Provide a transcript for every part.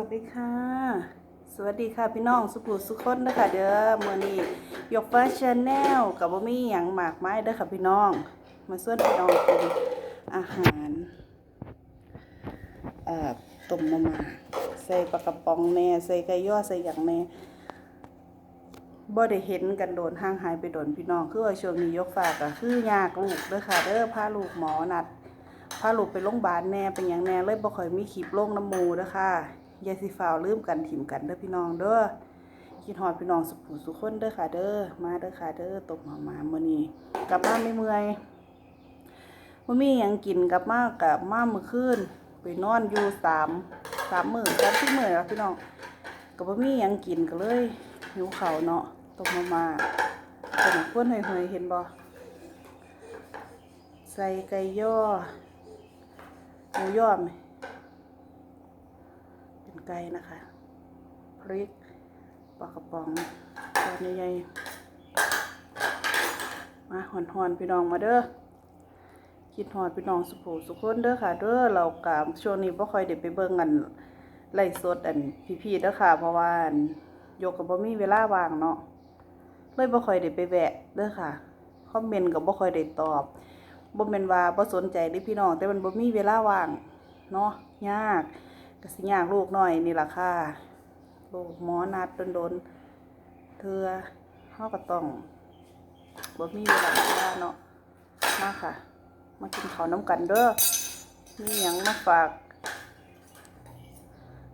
วัสดีค่ะ สวัสดีค่ะพี่น้องสุขุสุขคนเด้อค่ะเด้อมือนี้ยกฟ้าชาแนลกับบ่มีหยังหมากไมายเด้อค่ะพี่น้อง มาส่วนพี่น้องกินอาหารเอ่อต้มมาม่าใส่ปลากระป๋องแหน่ใส่ไก่ย่อใส่หยังแหน่บ่ได้เห็นกันโดนห่างหายไปโดนพี่น้องคือว่าช่วงนี้ยกฟ้าก็คือยากลูกเด้อค่ะเด้อพาลูกหมอนัดพาลูกไปโรงพยาบาลแน่เป็นอย่างแน่เลยบ่ค่อยมีคลิปลงน้ำมูเด้อค่ะ ย่าสิฝ่าวลืมกันถิ่มกันเด้อพี่น้องเด้อคิดฮอดพี่น้องสุขผู้สุขคนเด้อค่ะเด้อมาเด้อค่ะเด้อตกมามามื้อนี้กลับมาไม่เมื่อยบ่มีหยังกินกลับมากลับมามื้อคืนไปนอนอยู่สามสามมื้อสามสี่มื้อแล้วพี่น้องก็บ่มีหยังกินก็เลยหิวข้าวเนาะตกมามาเป็นควนเฮยๆเห็นบ่ใส่ไก่ย่อหมูย่อมเป็น ไก่นะคะพริกปลากระป๋องตอนใหญ่ๆมาหอนๆพี่น้องมาเด้อคิดหอดพี่น้องสุโขสุขคนเด้อค่ะเด้อเรากามช่วงนี้บ่ค่อยได้ไปเบิ่งกันไล่สดอันพี่ๆเด้อค่ะ เพราะว่าอันโยกกับบ่มีเวลาว่างเนาะเลยบ่ค่อยได้ไปแวะเด้อค่ะคอมเมนต์ก็บ่ค่อยได้ตอบบ่แม่นว่าบ่สนใจเด้พี่น้องแต่มันบ่มีเวลาว่างเนาะยาก ก็สิยากลูกหน้อยนี่ล่ะค่ะลูกหมอนัดโดนๆเทื่อเฮาก็ต้องบ่มีเวลาเวลาเนาะมาค่ะ มากินข้าวน้ำกันเด้อมีหยังมาฝาก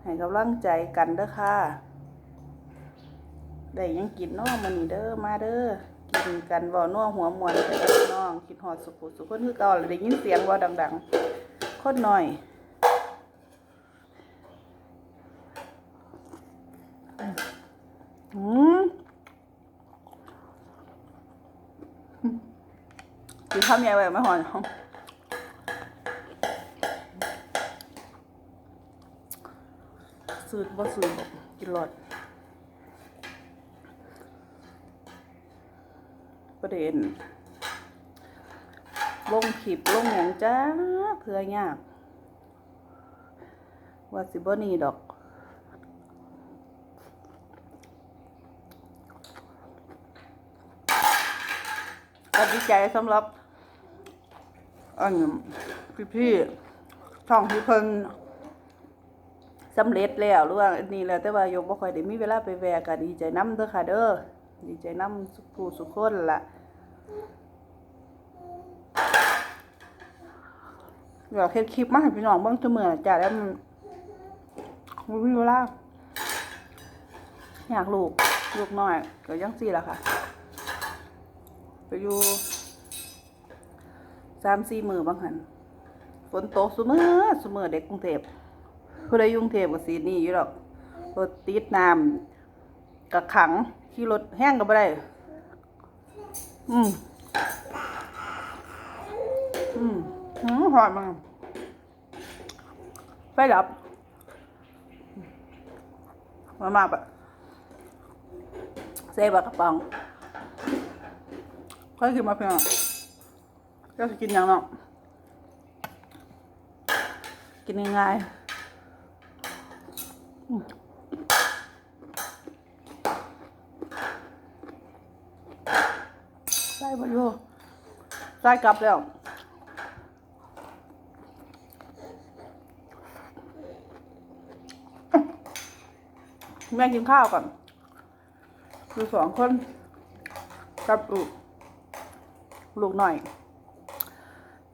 ให้กำลังใจกันเด้อค่ะได้ยังกินเนาะมื้อนี้เด้อมาเด้อกินกันเว้านัวหัวมวนไปกับพี่น้องคิดฮอดสุขุสุขคนคือเก่าเลยได้ยินเสียงว่าดัง ๆ คนหน่อยอืม กินข้าวใหญ่ไว้ไม่หอนสูดบ่สูดบ่กินหลอดประเด็นลงขีบลงอย่างจ้าเพื่อยากว่าสิบ่นี่ดอกก็ดีใจสำหรับ อันพี่พี่ๆช่องที่เพิ่นสำเร็จแล้วหรือว่าอันนี้แล้วแต่ว่าโยมบ่ค่อยได้มีเวลาไปแวะก็ดีใจน้ำเด้อค่ะเด้อดีใจน้ำสุขผู้สุขคนล่ะอยากเฮ็ดคลิปมาให้พี่น้องเบิ่งเสมอจ้ะแล้วมันมีเวลาอยากลูกลูกน้อยก็ยังซี่ล่ะค่ะ ไปอยู่ สามสี่มือบางหันฝนตกซุมือซุมือเด็กกรุงเทพผู้ใดยุ่งเทพก็สีนี่อยู่หรอกรถติดน้ำกะขังขี่รถแห้งก็บ่ได้ อืมอืมหืมหอดมันไฟดับมามาแบบเซบักกระป๋องค่อยกินมาเพียง ก็จะกินอย่างเนาะกินง่ายๆอืมใส่บอยู่ใส่กลับแล้วแม่กินข้าวก่อนดูสองคนกับลูกลูกหน่อย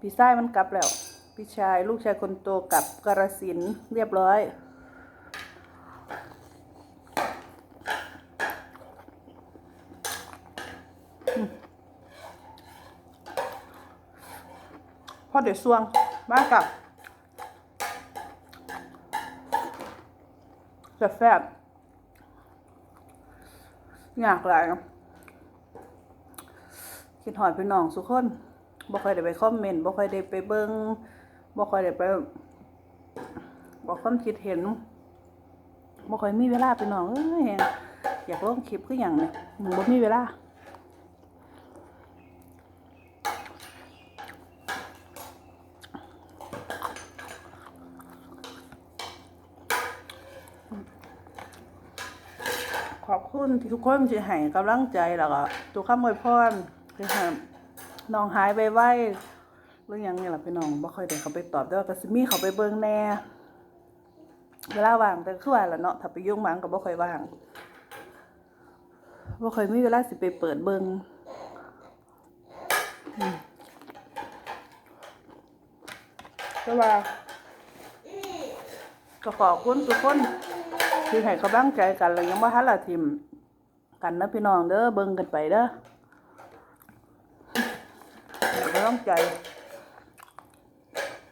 พี่ชายมันกลับแล้ว พี่ชายลูกชายคนโตกลับกระสินเรียบร้อยอืมพอเดี๋ยวสวงมากับจะแฟบอยากหลายคิดหอดพี่น้องสุกคน บ่ค่อยได้ไปคอมเมนต์บ่ค่อยได้ไปเบิ่งบ่ค่อยได้ไปบอกความคิดเห็นบ่ค่อยมีเวลาพี่น้องเอ้ยอยากลงคลิปคือหยังเนี่ยบ่มีเวลาขอบคุณที่ทุกคนที่ให้กำลังใจแล้วก็ทุกคำอวยพรที่ให้ น้องหายไปไวๆเรื่องยังนี่ล่ะพี่น้องบ่ค่อยได้เขาไปตอบแต่ว่าก็สิมีเขาไปเบิ่งแหน่เวลาว่างแต่คือว่าละเนาะถ้าไปยุ่งหมันก็บ่ค่อยว่างบ่ค่อยมีเวลาสิไปเปิดเบิ่งอืมแต่ว่าก็ขอบคุณทุกคนที่ให้กำลังใจกันแล้วยังบ่ทันละทิมกันนะพี่น้องเด้อเบิ่งกันไปเด้อให้กำ ลังใจ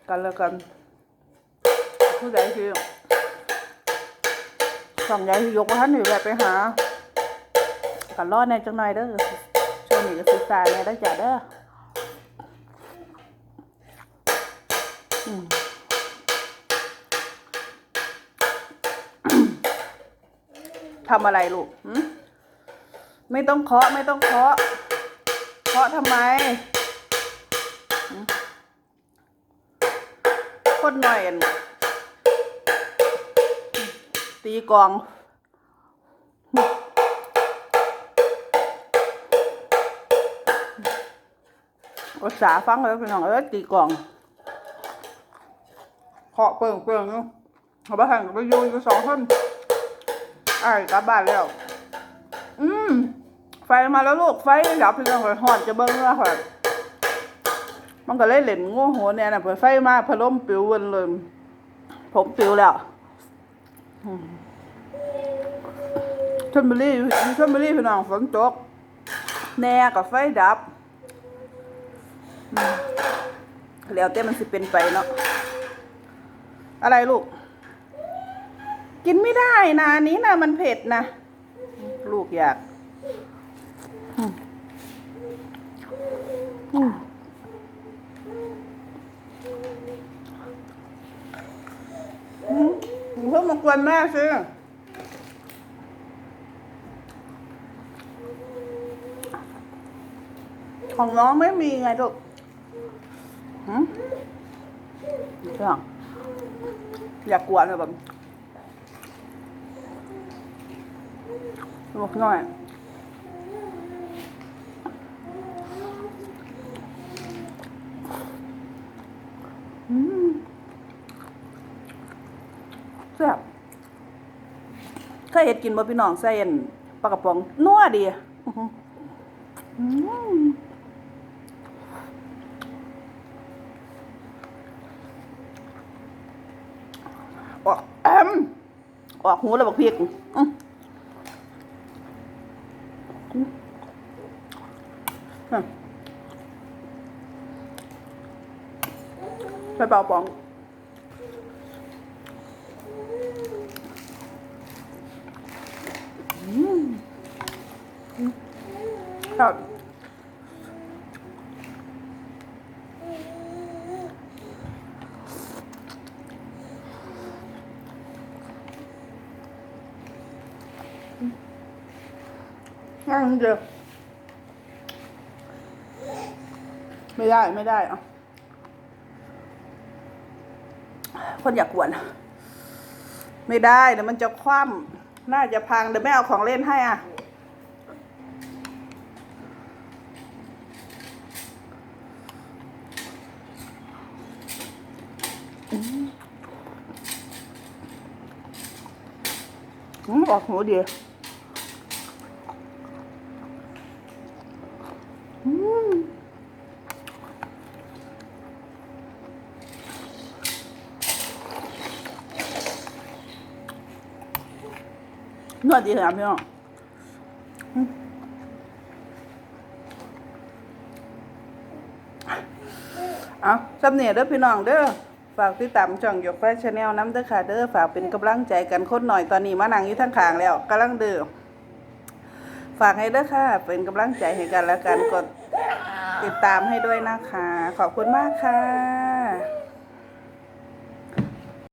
กันแล้วกัน ผู้ใดที่ส่องใหญ่ที่ยกว่าท่านอยู่แบบไปหากันรอดในจังหน่อยเด้อช่วงนี้ก็ศึกษาเนี่ยได้จ้ะเด้อทำอะไรลูก ไม่ต้องเคาะไม่ต้องเคาะ เคาะทำไม คนหน่อยอันตีกลองหึภาษาฟังแล้วพี่น้องเอ้ยตีกลองเคาะเปิงเปิงอยู่เขาบ้านก็ไปยู่อยู่สองคนไอ้ายกลับบ้านแล้ว อืม ไฟมาแล้วลูกไฟดับเพื่อนหอนจะเบิ้งแล้วค่ะ มันก็เลยเล่นงูหัวเนี่ยนะเปิดไฟมาพัดลมปิวเวนเลย ผมปิวแล้วชลบุรีอยู่ชลบุรีพี่น้องฝนตก แน่กับไฟดับ แล้วแต่มันสิเป็นไปเนาะ อะไรลูก กินไม่ได้นะอันนี้นะมันเผ็ดนะ ลูกอยาก อืมากวนแม่สิของน้องไม่มีไงลูกหืมเรื่องอยากกวนแบบลูกน้อยอืมแซ่บ เคยเห็ดกินบ่พี่น้องใส่อันปลากระป๋องนัวดีออหืออืมออกแอมออกหูแล้วบอกพริกไปเป่าปอง ครับนั่งเดียวไม่ได้ไม่ได้อะคนอยากกวน ไม่ได้เดี๋ยวมันจะคว่ำ น่าจะพังเดี๋ยวแม่เอาของเล่นให้อะ อืมออกหูดีอืม นวดดีครับพี่น้องอืมเอาสำเนียเด้อพี่น้องเด้อฝากติดตามช่องยกไฟชาแนลน้ำเด้อค่ะเด้อฝากเป็นกำลังใจกันคนหน่อยตอนนี้มานั่งอยู่ทั้งขางแล้วกำลังเดือฝากให้เด้อค่ะ เป็นกำลังใจให้กันแล้วกันกดติดตามให้ด้วยนะคะ ขอบคุณมากค่ะ